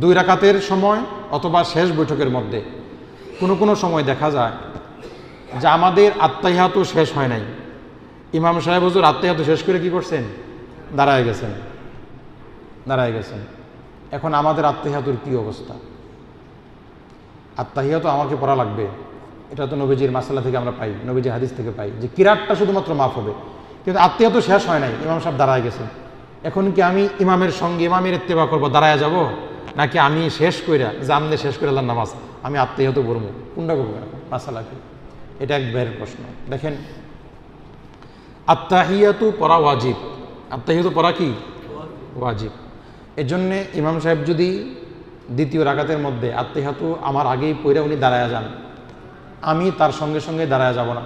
দুই রাকাতের সময় অথবা শেষ বৈঠকের মধ্যে কোনো কোনো সময় দেখা যায় যে আমাদের আত্মাহিয়াতও শেষ হয় নাই। ইমাম সাহেব হুজুর আত্মাহিয়াত শেষ করে কি করছেন? দাঁড়ায় গেছেন। দাঁড়ায় গেছেন। এখন আমাদের আত্মাহিয়াতুর কী অবস্থা? আত্মাহিয়া তো আমাকে পড়া লাগবে। এটা তো নবীজির মাসালা থেকে আমরা পাই, নবীজির হাদিস থেকে পাই যে কিরাতটা শুধুমাত্র মাফ হবে। কিন্তু আত্মীয় তো শেষ হয় নাই, ইমাম সাহেব দাঁড়ায় গেছেন। এখন কি আমি ইমামের সঙ্গে ইমামের ইত্তেবা করব, দাঁড়ায় যাব? নাকি আমি শেষ কইরা জামনে শেষ করে আল্লাহ নামাজ, আমি আত্মীয়ত করব? কোনটা করব মাসালা এটা এক বের প্রশ্ন। দেখেন আত্মাহিয়াতু পড়া ওয়াজিব। আত্মাহিয়াতু পড়া কি? ওয়াজিব। এর জন্যে ইমাম সাহেব যদি দ্বিতীয় রাগাতের মধ্যে, আত্মীয়াতু আমার আগেই পইরা উনি দাঁড়ায় যান, আমি তার সঙ্গে সঙ্গে দাঁড়ায় যাব না।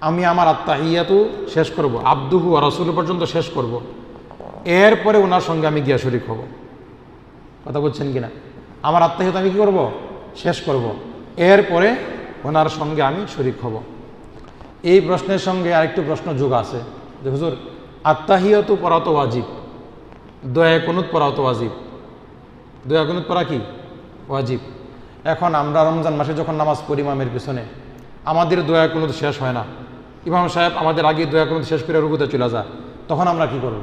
আমি আমার আত্মাহিয়াতু শেষ করব। আব্দুহু আর রসুল পর্যন্ত শেষ করব। এরপরে ওনার সঙ্গে আমি গিয়া শরিক হব। কথা বলছেন কিনা? আমার আত্মাহিয়াত আমি কি করব? শেষ করব। এরপরে ওনার সঙ্গে আমি শরিক হব। এই প্রশ্নের সঙ্গে আরেকটু প্রশ্ন যোগ আছে। যে হুজুর, আত্মাহিয়ত পড়া তো ওয়াজিব। দয়া কুনুত পড়াও তো ওয়াজিব। দয়া কুনুত পড়া কি? ওয়াজিব। এখন আমরা রমজান মাসে যখন নামাজ পড়ি ইমামের পিছনে, আমাদের দয়া কুনুত শেষ হয় না। ইমাম সাহেব আমাদের আগে দয়া কুনুত শেষ করে রুকুতে চলে যায়। তখন আমরা কি করব?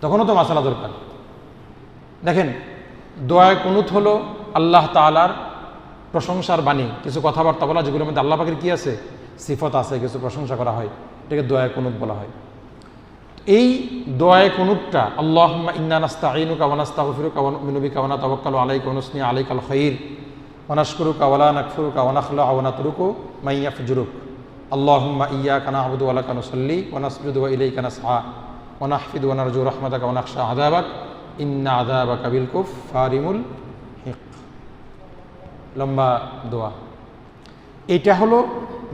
তখনও তো মাসালা দরকার। দেখেন, দোয়ায় কুনুত হলো আল্লাহ তালার প্রশংসার বাণী। কিছু কথাবার্তা বলা, যেগুলোর মধ্যে আল্লাহ পাখির কী আছে? সিফত আছে, কিছু প্রশংসা করা হয়, এটাকে দয়া কুনুত বলা হয়। এই দোয়ায় কুনুতটা আল্লাহ ইন্না নাস্তা আইনু কাওয়ানাস্তা গফিরু কাওয়ানুবি কাওয়ানা তাবক্কালু আলাই কনুসনি আলাই কাল খৈর ওনাশকুরু কাওয়ালা নাকফুরু কাওয়ানাখলা আওয়ানা তুরুকু মাইয়া ফজুরুক আল্লাহুম্মা ইয়া কানা আবুদু আলা কানুসল্লি সল্লি ওনাসজুদু ইলাই কানা সা ওনাহফিদু ওনারজু রহমাতাকা ওনাকশা আদাবাক ইন্না আদাবাকা বিল কুফ ফারিমুল হিক লম্বা দোয়া। এইটা হলো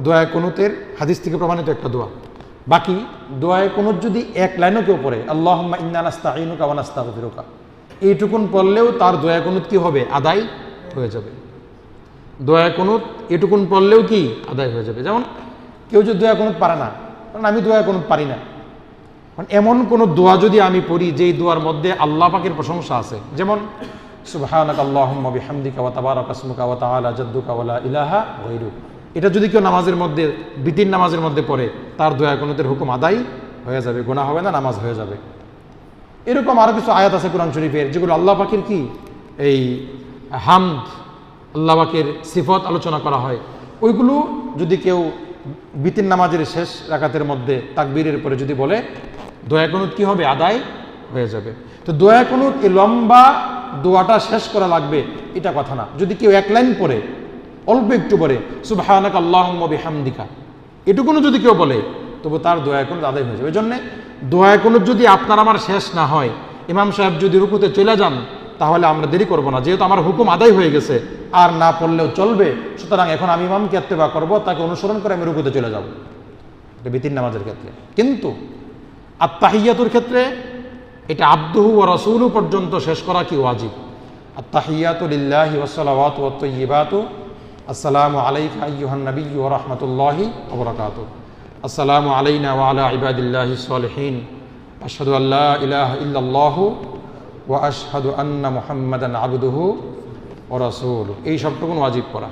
দোয়া কুনুতের হাদিস থেকে প্রমাণিত একটা দোয়া। বাকি দোয়ায় কুনুত যদি এক লাইনও কেউ পড়ে আল্লাহ ইন্নানাস্তা আইনুকা ওয়ানাস্তা গফিরুকা এইটুকুন পড়লেও তার দোয়া কুনুত কি হবে? আদায় হয়ে যাবে। দোয়া কুনুত এটুকুন পড়লেও কি? আদায় হয়ে যাবে। যেমন কেউ যদি দোয়া কুনুত পারে না, কারণ আমি দোয়া কুনুত পারি না। এমন কোনো দোয়া যদি আমি পড়ি, যেই দোয়ার মধ্যে আল্লাহ পাকের প্রশংসা আছে। যেমন ইলাহা এটা যদি কেউ নামাজের মধ্যে, বিতির নামাজের মধ্যে পড়ে, তার দয়া কুনুতের হুকুম আদায় হয়ে যাবে গোনা হবে না, নামাজ হয়ে যাবে। এরকম আরও কিছু আয়াত আছে কোরআন শরীফের, যেগুলো আল্লাহ পাখির কি? এই হামদ আল্লাহ পাকের সিফত আলোচনা করা হয়। ওইগুলো যদি কেউ বিতির নামাজের শেষ রাকাতের মধ্যে তাকবীরের পরে যদি বলে দয়া কুনুত কি হবে? আদায় হয়ে যাবে। তো দয়া কুনুত এই লম্বা দোয়াটা শেষ করা লাগবে, এটা কথা না। যদি কেউ এক লাইন পড়ে, অল্প একটু পরে সুবাহানাক আল্লাহ হামদিকা এটুকুনো যদি কেউ বলে, তবু তার দয়া কোনো আদায় হয়ে যাবে। ওই জন্যে দোয়া কোনো যদি আপনার আমার শেষ না হয়, ইমাম সাহেব যদি রুকুতে চলে যান, তাহলে আমরা দেরি করব না। যেহেতু আমার হুকুম আদায় হয়ে গেছে, আর না পড়লেও চলবে, সুতরাং এখন আমি ইমামকে এত্তেবা করব, তাকে অনুসরণ করে আমি রুকুতে চলে যাব। এটা বিতির নামাজের ক্ষেত্রে। কিন্তু আত্মাহিয়াতুর ক্ষেত্রে এটা আব্দুহু ও রসুলু পর্যন্ত শেষ করা কি ওয়াজিব? আত্মাহিয়াতুলিল্লাহি ওসলাওয়াত ও তৈবাতু আসসালামু আলাইকা আইয়ুহান নবী ওয়া রাহমাতুল্লাহি ওয়া বারাকাতুহু। আসসালামু আলাইনা ওয়া আলা ইবাদিল্লাহি সলিহিন। আশহাদু আল্লা ইলাহা ইল্লাল্লাহু ওয়া আশহাদু আন্না মুহাম্মাদান আবদুহু ওয়া রাসূলুহু। এই সবটুকুন ওয়াজিব করা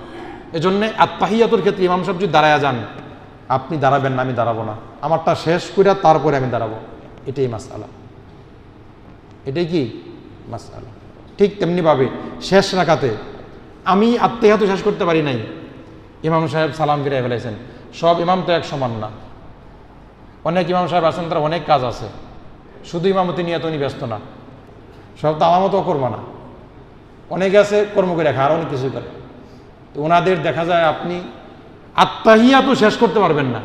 এজন্যে আত্মাহিয়াতুর ক্ষেত্রে ইমাম সাহেব যদি দাঁড়ায় যান আপনি দাঁড়াবেন না, আমি দাঁড়াবো না। আমারটা শেষ করে তারপরে আমি দাঁড়াবো। এটাই মাসালা এটাই কি? মাসালা ঠিক তেমনিভাবে শেষ রাখাতে আমি আত্মীয়াত শেষ করতে পারি নাই। ইমাম সাহেব সালাম ফিরে ফেলেছেন সব ইমাম তো এক সমান না। অনেক ইমাম সাহেব আছেন, তার অনেক কাজ আছে। শুধু ইমামতি নিয়ে তো উনি ব্যস্ত না। সব তো আমার মতো করব না। অনেকে আছে কর্ম করে রাখা আর অনেক কিছু করে। তো ওনাদের দেখা যায় আপনি আত্মাহিয়া তো শেষ করতে পারবেন না।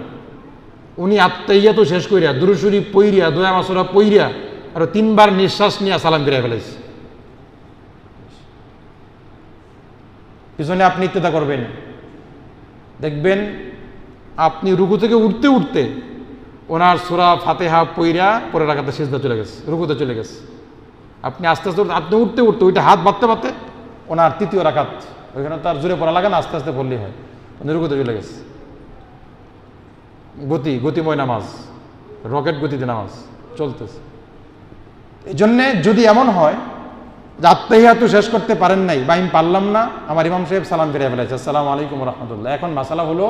উনি আত্মাহিয়া তো শেষ করিয়া দুরুসুরি পইরিয়া দয়া মাসুরা পইরিয়া আর তিনবার নিঃশ্বাস নিয়ে সালাম ফিরে ফেলেছে পিছনে আপনি ইত্তেদা করবেন। দেখবেন আপনি রুকু থেকে উঠতে উঠতে ওনার সুরা ফাতেহা পইরা পরে রাখাতে সিজদা চলে গেছে, রুকুতে চলে গেছে। আপনি আস্তে আস্তে আপনি উঠতে উঠতে ওইটা হাত বাঁধতে বাঁধতে ওনার তৃতীয় রাখাত ওইখানে তার জোরে পড়া লাগে না, আস্তে আস্তে পড়লেই হয়। উনি রুকুতে চলে গেছে গতি গতিময় নামাজ রকেট গতিতে নামাজ চলতেছে এই জন্যে যদি এমন হয় যে আত্মাহিয়াতু শেষ করতে পারেন নাই বা আমি পারলাম না আমার ইমাম সাহেব সালাম ফিরে ফেলেছে আসসালামু আলাইকুম রহমতুল্লাহ এখন মাসালা হলো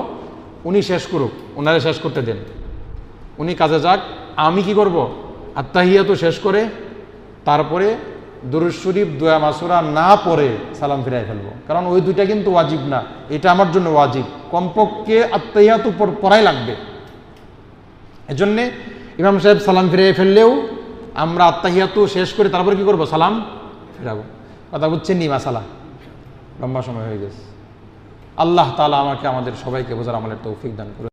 উনি শেষ করুক ওনারা শেষ করতে দেন উনি কাজে যাক আমি কি করব আত্মাহিয়াতু শেষ করে তারপরে দুরুজ শরীফ, দোয়া মাসুরা না পড়ে সালাম ফিরাই ফেলব। কারণ ওই দুইটা কিন্তু ওয়াজিব না। এটা আমার জন্য ওয়াজিব। কমপক্ষে আত্মাহিয়াতু পড়- পড়াই লাগবে। এজন্যে ইমাম সাহেব সালাম ফিরিয়ে ফেললেও আমরা আত্মাহিয়াতু শেষ করে তারপর কি করব? সালাম ফিরাবো। কথা বুঝছেন নি মাসালা? লম্বা সময় হয়ে গেছে। আল্লাহ তালা আমাকে, আমাদের সবাইকে বোঝার আমলের তৌফিক দান করে